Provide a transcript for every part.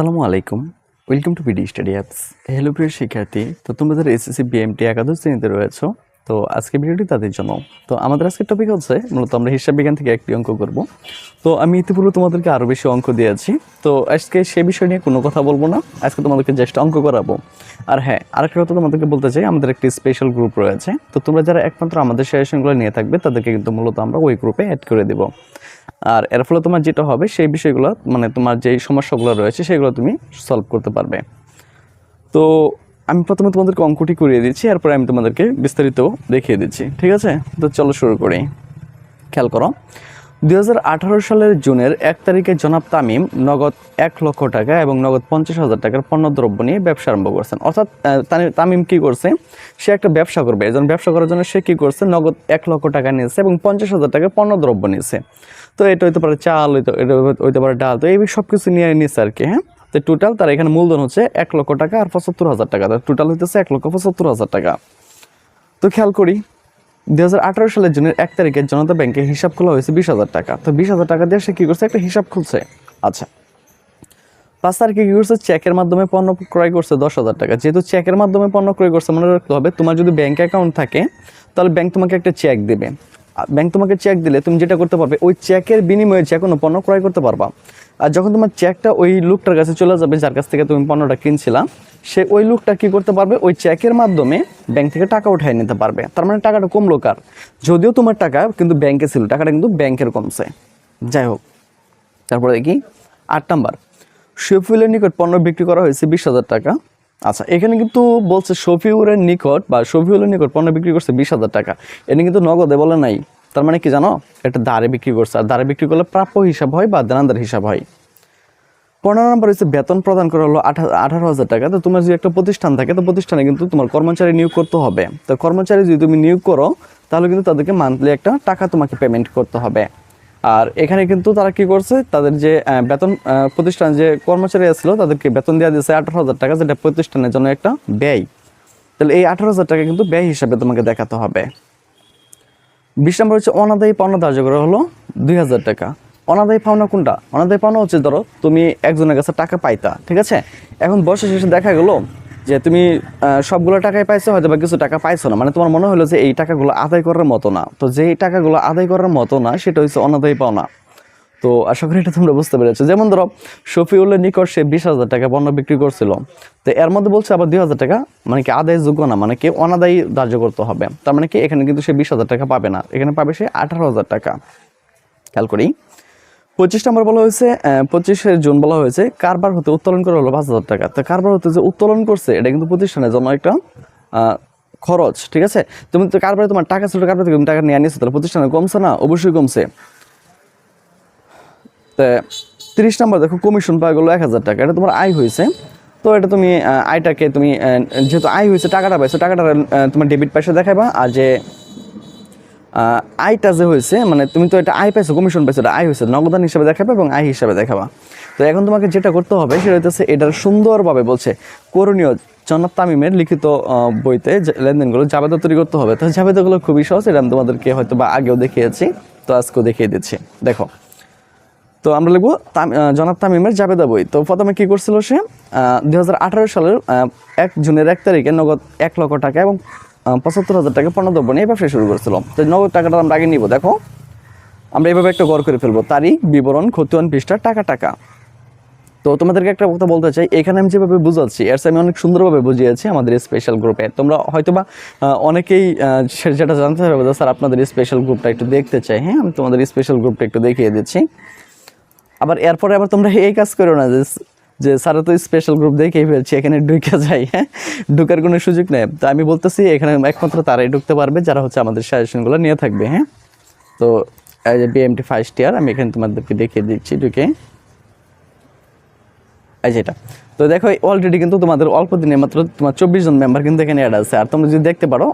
আসসালামু আলাইকুম। Welcome to BD study apps hello প্রিয় শিক্ষার্থী। তো তোমরা যারা এসএসসি বিএমটি একাদশ শ্রেণীতে রয়েছো, তো আজকে ভিডিওটি তাদের জন্য। তো আমাদের আজকের টপিক হচ্ছে, মূলত আমরা হিসাব বিজ্ঞান থেকে একটি অঙ্ক করব। তো আমি ইতিপূর্বে তোমাদেরকে আরও বেশি অঙ্ক দিয়েছি। তো আজকে সে বিষয় নিয়ে কোনো কথা বলব না। আজকে তোমাদেরকে জাস্ট অঙ্ক করাবো। আর হ্যাঁ আরেকটা কথা তোমাদেরকে বলতে চাই, আমাদের একটি স্পেশাল গ্রুপ রয়েছে। তো তোমরা যারা একমাত্র আমাদের সাজেশনগুলো নিয়ে থাকবে, তাদেরকে কিন্তু মূলত আমরা ওই গ্রুপে অ্যাড করে দেবো। আর এর ফলে তোমার যেটা হবে, সেই বিষয়গুলো মানে তোমার যেই সমস্যাগুলো রয়েছে, সেগুলো তুমি সলভ করতে পারবে। তো আমি প্রথমে তোমাদেরকে অঙ্কটি করিয়ে দিচ্ছি, এরপরে আমি তোমাদেরকে বিস্তারিত দেখিয়ে দিচ্ছি, ঠিক আছে? তো চলো শুরু করি। খেয়াল করো। দুই হাজার আঠারো সালের জুনের এক তারিখে জনাব তামিম নগদ এক লক্ষ টাকা এবং নগদ পঞ্চাশ হাজার টাকার পণ্যদ্রব্য নিয়ে ব্যবসা আরম্ভ করছেন। অর্থাৎ তামিম কি করছে? সে একটা ব্যবসা করবে। একজন ব্যবসা করার জন্য সে কি করছে? নগদ এক লক্ষ টাকা নিয়েছে এবং পঞ্চাশ হাজার টাকার পণ্যদ্রব্য নিয়েছে তো এটা হইতে পারে চাল হইতে এটা হইতে পারে ডাল। তো এই সব কিছু নিয়ে নিচ্ছে আর কি হ্যাঁ? তো টোটাল তার এখানে মূলধন হচ্ছে এক লক্ষ টাকা আর পঁচাত্তর হাজার টাকা। টোটাল হইতেছে এক লক্ষ পঁচাত্তর হাজার টাকা। তো খেয়াল করি দুই হাজার আঠারো সালের জুনের এক তারিখে জনতা ব্যাংকে হিসাব খোলা হয়েছে বিশ হাজার টাকা। তো বিশ হাজার টাকা দিয়ে সে কী করছে? একটা হিসাব খুলছে। আচ্ছা। পাঁচ তারিখে কী করছে? চেকের মাধ্যমে পণ্য ক্রয় করছে দশ হাজার টাকা। যেহেতু চেকের মাধ্যমে পণ্য ক্রয় করছে, মনে রাখতে হবে, তোমার যদি ব্যাংক অ্যাকাউন্ট থাকে, তাহলে ব্যাংক তোমাকে একটা চেক দেবে। ব্যাংক তোমাকে চেক দিলে তুমি যেটা করতে পারবে, ওই চেকের বিনিময়ে যে কোনো পণ্য ক্রয় করতে পারবা। আর যখন তোমার চেকটা ওই লোকটার কাছে চলে যাবে, যার কাছ থেকে তুমি পণ্যটা কিনছিলাম সে ওই লোকটা কী করতে পারবে? ওই চেকের মাধ্যমে ব্যাংক থেকে টাকা উঠাই নিতে পারবে। তার মানে টাকাটা কমলো কার? যদিও তোমার টাকা কিন্তু ব্যাংকে ছিল, টাকাটা কিন্তু ব্যাংকের কমছে। যাই হোক, তারপরে দেখি। আট নাম্বার, শফিউলের নিকট পণ্য বিক্রি করা হয়েছে বিশ হাজার টাকা। আচ্ছা এখানে কিন্তু বলছে শফিউলের নিকট বা শফিউলের নিকট পণ্য বিক্রি করছে বিশ হাজার টাকা। এটা কিন্তু নগদে বলে নাই। তার মানে কি জানো? এটা দাঁড়ে বিক্রি করছে। আর দাঁড়ে বিক্রি করলে প্রাপ্য হিসাব হয় বা দেনাদার হিসাব হয়। পনেরো নম্বর হচ্ছে বেতন প্রদান করা হলো আঠারো হাজার টাকা। তো তোমার যদি একটা প্রতিষ্ঠান থাকে, তো প্রতিষ্ঠানে কিন্তু তোমার কর্মচারী নিয়োগ করতে হবে। তো কর্মচারী যদি তুমি নিয়োগ করো, তাহলে কিন্তু তাদেরকে মান্থলি একটা টাকা তোমাকে পেমেন্ট করতে হবে। আর এখানে কিন্তু তারা কি করছে? তাদের যে বেতন প্রতিষ্ঠান যে কর্মচারী আসলো তাদেরকে বেতন দেওয়া দিয়েছে আঠারো হাজার টাকা, যেটা প্রতিষ্ঠানের জন্য একটা ব্যয়। তাহলে এই আঠারো হাজার টাকা কিন্তু ব্যয় হিসাবে তোমাকে দেখাতে হবে। বিশ নম্বর হচ্ছে অনাদায়ী পাওনা ধার্য করা হলো দুই হাজার টাকা। অনাদায়ী পাওনা কোনটা? অনাদায়ী পাওনা হচ্ছে ধরো তুমি একজনের কাছে টাকা পাইতা, ঠিক আছে? এখন বয়সে শেষে দেখা গেলো যে তুমি সবগুলো টাকাই পাইছো হয়তো বা কিছু টাকা পাইছো না। মানে তোমার মনে হলো যে এই টাকাগুলো আদায় করার মতো না। তো যেই টাকাগুলো আদায় করার মতো না, সেটা হচ্ছে অনাদায়ী পাওনা। তো আশা করি এটা তোমরা বুঝতে পেরেছ। যেমন ধরো, শফিউলের নিকট সে বিশ হাজার টাকা পণ্য বিক্রি করছিল। তো এর মধ্যে বলছে আবার দুই হাজার টাকা মানে কি আদায় যোগ্য না মানে কি অনাদায়ী ধার্য করতে হবে। তার মানে কি এখানে কিন্তু সে বিশ হাজার টাকা পাবে না, এখানে পাবে সে আঠারো হাজার টাকা। খেয়াল করি। পঁচিশ নম্বর বলা হয়েছে পঁচিশে জুন বলা হয়েছে, কারবার হতে উত্তোলন করা হলো পাঁচ হাজার টাকা। তো কারবার হতে যে উত্তোলন করছে, এটা কিন্তু প্রতিষ্ঠানের জন্য একটা খরচ, ঠিক আছে? তুমি তো কারবারে তোমার টাকা ছিল, কারবার থেকে তুমি টাকা নিয়ে নিয়েছো তাহলে প্রতিষ্ঠানে কমছে না? অবশ্যই কমছে। তো তিরিশ নম্বর দেখো কমিশন পাওয়া গেলো এক হাজার টাকা। এটা তোমার আয় হয়েছে। তো এটা তুমি আয়টাকে তুমি যেহেতু আয় হয়েছে টাকাটা পাইছো, টাকাটা তোমার ডেবিট পয়সা দেখাবা আর যে আয়টা যে হয়েছে মানে তুমি তো এটা আয় পাইছো কমিশন পাইছো, এটা আয় হয়েছে নগদান হিসাবে দেখাবে এবং আয় হিসাবে দেখাবা। তো এখন তোমাকে যেটা করতে হবে, সেটা হচ্ছে এটার সুন্দরভাবে বলছে, করণীয় জনাব তামিমের লিখিত বইতে লেনদেনগুলো জাবেদা তৈরি করতে হবে। তো জাবেদাগুলো খুবই সহজ, এটা আমি তোমাদেরকে হয়তো বা আগেও দেখিয়েছি, তো আজকেও দেখিয়ে দিচ্ছি। দেখো তো আমরা লিখব জনাব তামিমের জাবেদা বই। তো প্রথমে কি করছিল সে? দু হাজার আঠারো সালের এক জুনের এক তারিখে নগদ এক লক্ষ টাকা এবং পঁচাত্তর হাজার টাকা পণ্যদ্রব্য নিয়ে ব্যবসা শুরু করেছিল। তো নগদ টাকাটা আমরা আগে নিব, দেখো। আমরা এইভাবে একটা গড় করে ফেলব। তারিখ, বিবরণ ক্ষতিওয়ান পৃষ্ঠা, টাকা টাকা। তো তোমাদেরকে একটা কথা বলতে চাই। এখানে আমি যেভাবে বুঝাচ্ছি, এর আমি অনেক সুন্দরভাবে বুঝিয়েছি আমাদের স্পেশাল গ্রুপে তোমরা হয়তোবা অনেকেই যেটা জানতে হবে স্যার, আপনাদের স্পেশাল গ্রুপটা একটু দেখতে চাই। হ্যাঁ আমি তোমাদের স্পেশাল গ্রুপটা একটু দেখিয়ে দিচ্ছি। আবার এরপরে আবার তোমরা এই কাজ করো না যে যে স্যারা তো স্পেশাল গ্রুপ দেখেই ফেলছি, এখানে ঢুকে যাই হ্যাঁ? ঢুকার কোনো সুযোগ নেই। তো আমি বলতেছি, এখানে একমাত্র তারাই ঢুকতে পারবে, যারা হচ্ছে আমাদের সাজেশনগুলো নিয়ে থাকবে হ্যাঁ? তো এই যে বিএমটি ফার্স্ট ইয়ার আমি এখানে তোমাদেরকে দেখিয়ে দিচ্ছি, ঢুকে। এই যেটা তো দেখো অলরেডি কিন্তু তোমাদের অল্প দিনে মাত্র তোমার চব্বিশ জন মেম্বার কিন্তু এখানে অ্যাড আছে। আর তোমরা যদি দেখতে পারো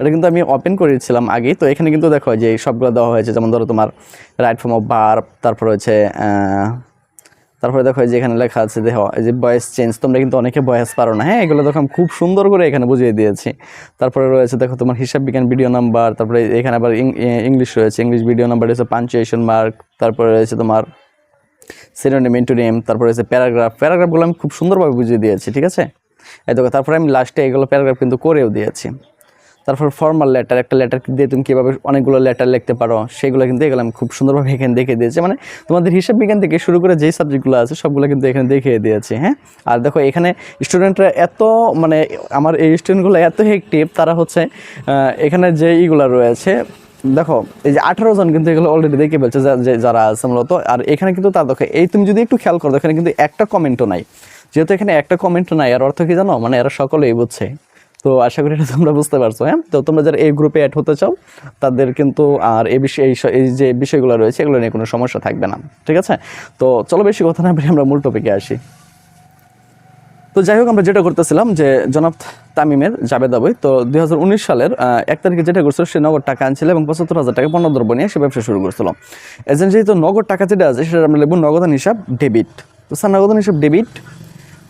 এটা কিন্তু আমি ওপেন করেছিলাম আগে তো এখানে কিন্তু দেখো যে সবগুলো দেওয়া হয়েছে, যেমন ধরো তোমার রাইট ফর্ম অফ বার তারপর হচ্ছে তারপরে দেখো যে এখানে লেখা আছে দেখো এই যে বয়েস চেঞ্জ তোমরা কিন্তু অনেকে বয়েস পারো না। হ্যাঁ এগুলো দেখো আমি খুব সুন্দর করে এখানে বুঝিয়ে দিয়েছি। তারপরে রয়েছে দেখো তোমার হিসাব বিজ্ঞান ভিডিও নাম্বার তারপরে এখানে আবার ইংলিশ রয়েছে ইংলিশ ভিডিও নাম্বার রয়েছে পাঞ্চুয়েশন মার্ক তারপরে রয়েছে তোমার সিনোনিম ইন্টোনিম তারপরে হচ্ছে প্যারাগ্রাফ প্যারাগ্রাফগুলো আমি খুব সুন্দরভাবে বুঝিয়ে দিয়েছি, ঠিক আছে? এই দেখো, তারপরে আমি লাস্টে এগুলো প্যারাগ্রাফ কিন্তু করেও দিয়েছি। তারপর ফর্মাল লেটার একটা লেটার দিয়ে তুমি কীভাবে অনেকগুলো লেটার লিখতে পারো, সেগুলো কিন্তু এগুলো আমি খুব সুন্দরভাবে এখানে দেখে দিয়েছি। মানে তোমাদের হিসাব বিজ্ঞান থেকে শুরু করে যেই সাবজেক্টগুলো আছে, সবগুলো কিন্তু এখানে দেখিয়ে দিয়েছি হ্যাঁ? আর দেখো, এখানে স্টুডেন্টরা এত মানে আমার এই স্টুডেন্টগুলো এত হেক্টিভ তারা হচ্ছে এখানে যে ইগুলো রয়েছে, দেখো, এই যে আঠারো জন কিন্তু এগুলো অলরেডি দেখে ফেলছে যারা আছে মূলত। আর এখানে কিন্তু তার দেখো, এই তুমি যদি একটু খেয়াল করো, এখানে কিন্তু একটা কমেন্টও নাই। যেহেতু এখানে একটা কমেন্ট নাই আর অর্থ কি জানো? মানে এরা সকলেই বুঝছে। তো আশা করি এটা তোমরা বুঝতে পারছ হ্যাঁ? তো তোমরা যারা এই গ্রুপে অ্যাড হতে চাও, তাদের কিন্তু আর এই বিষয়ে, এই যে বিষয়গুলো রয়েছে, এগুলো নিয়ে কোনো সমস্যা থাকবে না, ঠিক আছে? তো চলো বেশি কথা না আমরা মূল টপিকে আসি। তো যাই হোক, আমরা যেটা করতেছিলাম যে জনাব তামিমের জাবেদ আবই, তো দুই হাজার উনিশ সালের এক তারিখে যেটা করছিল সে নগদ টাকা আনছিল এবং পঁচাত্তর হাজার টাকা পণ্য দ্রব্য নিয়ে সে ব্যবসা শুরু করছিল। এজেন্ট যেহেতু নগদ টাকা যেটা আছে সেটা আমরা লিখব নগদান হিসাব ডেবিট তো স্যার, নগদান হিসাব ডেবিট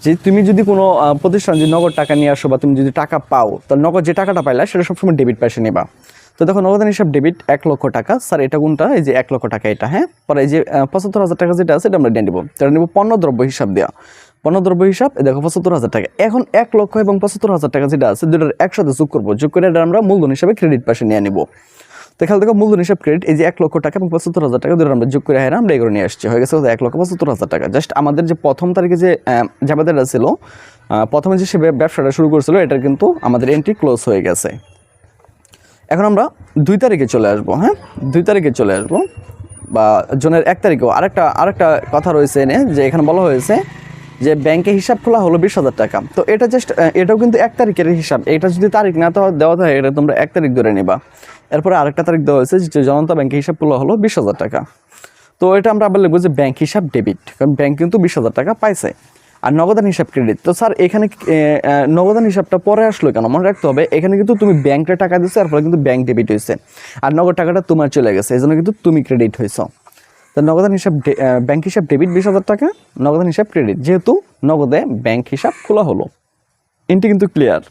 যে তুমি যদি কোনো প্রতিষ্ঠান যদি নগদ টাকা নিয়ে আসো বা তুমি যদি টাকা পাও, তো নগদ যে টাকাটা পাইলা সেটা সবসময় ডেবিট পয়সা নেবা। তো দেখো নগদান হিসাব ডেবিট এক লক্ষ টাকা। স্যার, এটা কোনটা? এই যে এক লক্ষ টাকা এটা হ্যাঁ? পরে এই যে পঁচাত্তর হাজার টাকা যেটা আছে এটা আমরা দিয়ে নেব। এটা নেব পণ্য দ্রব্য হিসাব দেওয়া পণ্য দ্রব্য হিসাব দেখো পঁচাত্তর হাজার টাকা। এখন এক লক্ষ এবং পঁচাত্তর হাজার টাকা যেটা আছে দুটোর একসাথে যোগ করব। যোগ করে এটা আমরা মূলধন হিসাবে ক্রেডিট পাশে নিয়ে নিবো। তো খেয়াল দেখো মূলধন হিসাব ক্রেডিট এই যে এক লক্ষ টাকা এবং পঁচাত্তর হাজার টাকা দুটো আমরা যোগ করে হ্যাঁ আমরা এগুলো নিয়ে আসছি। হয়ে গেছে এক লক্ষ পঁচাত্তর হাজার টাকা। জাস্ট আমাদের যে প্রথম তারিখে যে জাবেদারটা ছিল প্রথমে যে সে ব্যবসাটা শুরু করেছিল, এটা কিন্তু আমাদের এন্ট্রি ক্লোজ হয়ে গেছে। এখন আমরা দুই তারিখে চলে আসব হ্যাঁ? দুই তারিখে চলে আসব, বা জনের এক তারিখেও আরেকটা আরেকটা কথা রয়েছে এনে, যে এখানে বলা হয়েছে যে ব্যাংকে হিসাব খোলা হলো বিশ হাজার টাকা। তো এটা জাস্ট এটাও কিন্তু এক তারিখের হিসাব। এটা যদি তারিখ না তো দেওয়া থাকে, এটা তোমরা এক তারিখ ধরে নিবা। এরপরে আরেকটা তারিখ দেওয়া হয়েছে, যে জনতা ব্যাংকে হিসাব খোলা হলো বিশ হাজার টাকা। তো এটা আমরা আবার লিখব যে ব্যাংক হিসাব ডেবিট, কারণ ব্যাংক কিন্তু বিশ হাজার টাকা পাইছে। আর নগদান হিসাব ক্রেডিট। তো স্যার, এখানে নগদান হিসাবটা পরে আসলো কেন? মনে রাখতে হবে, এখানে কিন্তু তুমি ব্যাংকে টাকা দিচ্ছ আর ফলে কিন্তু ব্যাংক ডেবিট হয়েছে। আর নগদ টাকাটা তোমার চলে গেছে, এই জন্য কিন্তু তুমি ক্রেডিট হয়েছ। তো নগদান হিসাব ব্যাংক হিসাব ডেবিট বিশ হাজার টাকা, নগদান হিসাব ক্রেডিট যেহেতু নগদে ব্যাংক হিসাব খোলা হলো। এনটি কিন্তু ক্লিয়ার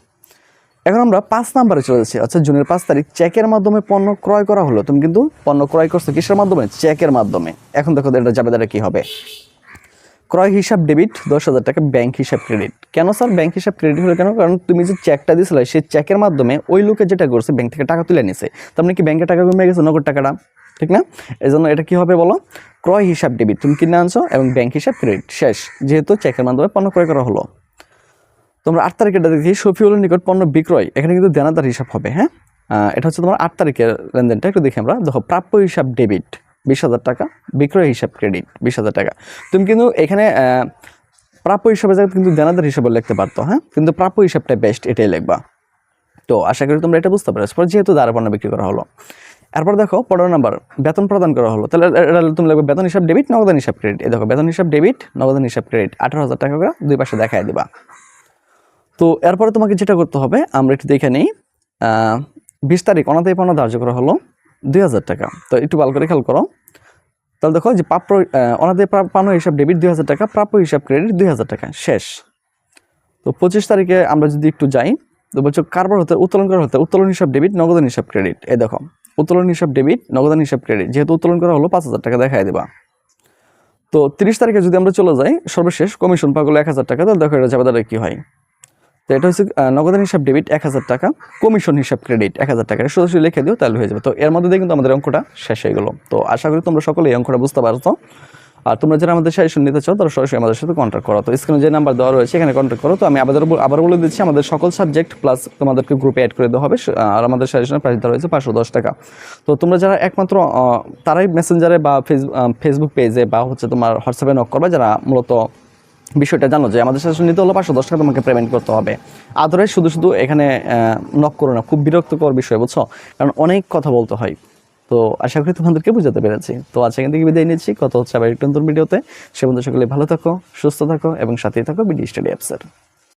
এখন আমরা পাঁচ নাম্বারে চলে যাচ্ছি। আচ্ছা জুনের পাঁচ তারিখ চেকের মাধ্যমে পণ্য ক্রয় করা হলো। তুমি কিন্তু পণ্য ক্রয় করছ কিসের মাধ্যমে? চেকের মাধ্যমে। এখন দেখো এটা যাবে দ্বারা কী হবে। ক্রয় হিসাব ডেবিট দশ হাজার টাকা ব্যাংক হিসাব ক্রেডিট কেন স্যার ব্যাংক হিসাব ক্রেডিট হলো কেন? কারণ তুমি যে চেকটা দিয়েছিলে সেই চেকের মাধ্যমে ওই লোকে যেটা করছে ব্যাংক থেকে টাকা তুলে নিছে। তার মানে কি ব্যাংকে টাকা কমে গেছে নগদ টাকাটা? ঠিক না? এই জন্য এটা কি হবে বলো? ক্রয় হিসাব ডেবিট। তুমি কিনে আনছো এবং ব্যাংক হিসাব ক্রেডিট। শেষ। যেহেতু চেকের মাধ্যমে পণ্য ক্রয় করা হলো। তোমরা আট তারিখেটা দেখি শফিউলের নিকট পণ্য বিক্রয়। এখানে কিন্তু দেনাদার হিসাব হবে হ্যাঁ? এটা হচ্ছে তোমার আট তারিখের লেনদেনটা। একটু দেখি আমরা। দেখো, প্রাপ্য হিসাব ডেবিট, বিশ হাজার টাকা। বিক্রয় হিসাব ক্রেডিট, বিশ হাজার টাকা। তুমি কিন্তু এখানে প্রাপ্য হিসাবে জায়গায় কিন্তু দেনাদার হিসাবে লিখতে পারতো হ্যাঁ? কিন্তু প্রাপ্য হিসাবটা বেস্ট এটাই লিখবা। তো আশা করি তোমরা এটা বুঝতে পারছ। যেহেতু দ্বারা পণ্য বিক্রি করা হলো। এরপর দেখো পনেরো নাম্বার, বেতন প্রদান করা হলো। তাহলে তুমি লিখবে বেতন হিসাব ডেবিট নগদান হিসাব ক্রেডিট এই দেখো, বেতন হিসাব ডেবিট নগদান হিসাব ক্রেডিট আঠারো হাজার টাকা করে দুই পাশে দেখায় দিবা। তো এরপরে তোমাকে যেটা করতে হবে, আমরা একটু দেখে নিই বিশ তারিখ অনাদায়ী পণ্য ধার্য করা হলো দুই হাজার টাকা। তো একটু ভালো করে খেয়াল করো। তাহলে দেখো, যে প্রাপ্য অনাদায়ী প্রা- হিসাব ডেবিট দুই হাজার টাকা, প্রাপ্য হিসাব ক্রেডিট দুই হাজার টাকা। শেষ। তো পঁচিশ তারিখে আমরা যদি একটু যাই, তো বলছো কারবার হতে, উত্তোলন করা হতে, উত্তোলন হিসাব ডেবিট নগদান হিসাব ক্রেডিট এই দেখো উত্তোলন হিসাব ডেবিট নগদান হিসাব ক্রেডিট যেহেতু উত্তোলন করা হলো, পাঁচ হাজার টাকা দেখায় দেবা। তো তিরিশ তারিখে যদি আমরা চলে যাই, সর্বশেষ কমিশন পাগল এক হাজার টাকা, তাহলে দেখো এটা যাবে কি হয়। তো এটা হচ্ছে নগদান হিসাব ডেবিট এক হাজার টাকা কমিশন হিসাব ক্রেডিট এক হাজার টাকা। সোজাসুজি লিখে দিও, তাহলে হয়ে যাবে। তো এর মধ্যে দিয়ে কিন্তু আমাদের অঙ্কটা শেষ হয়ে গেলো। তো আশা করি তোমরা সকলে এই অঙ্কটা বুঝতে পারছ। আর তোমরা যারা আমাদের সাজেশন নিতে চাও, তারা সরাসরি আমাদের সাথে কন্ট্যাক্ট করো। তো স্ক্রিনে যে নাম্বার দেওয়া রয়েছে, এখানে কন্ট্যাক্ট করো। তো আমি আবার আবার বলে দিচ্ছি, আমাদের সকল সাবজেক্ট প্লাস তোমাদেরকে গ্রুপে অ্যাড করে দেওয়া হবে। আর আমাদের সাজেশনের প্রাইস দেওয়া রয়েছে পাঁচশো দশ টাকা। তো তোমরা যারা একমাত্র তারাই মেসেঞ্জারে বা ফেসবুক পেজে বা হচ্ছে তোমার হোয়াটসঅ্যাপে নক করবে, যারা মূলত বিষয়টা জানো যে আমাদের সাথে নিতে হলো পাঁচশো দশ টাকা তোমাকে পেমেন্ট করতে হবে। আদারওয়াইজ শুধু শুধু এখানে নক করো না, খুব বিরক্তকর বিষয়, বুঝছ? কারণ অনেক কথা বলতে হয়। তো আশা করি তোমাদেরকে বুঝাতে পেরেছি। তো আজ এখান থেকে বিদায় নিচ্ছি। কত হচ্ছে আবার একটু ভিডিওতে। সে বন্ধু সকলে ভালো থাকো, সুস্থ থাকো এবং সাথেই থাকো বিডি স্টাডি অ্যাপসের।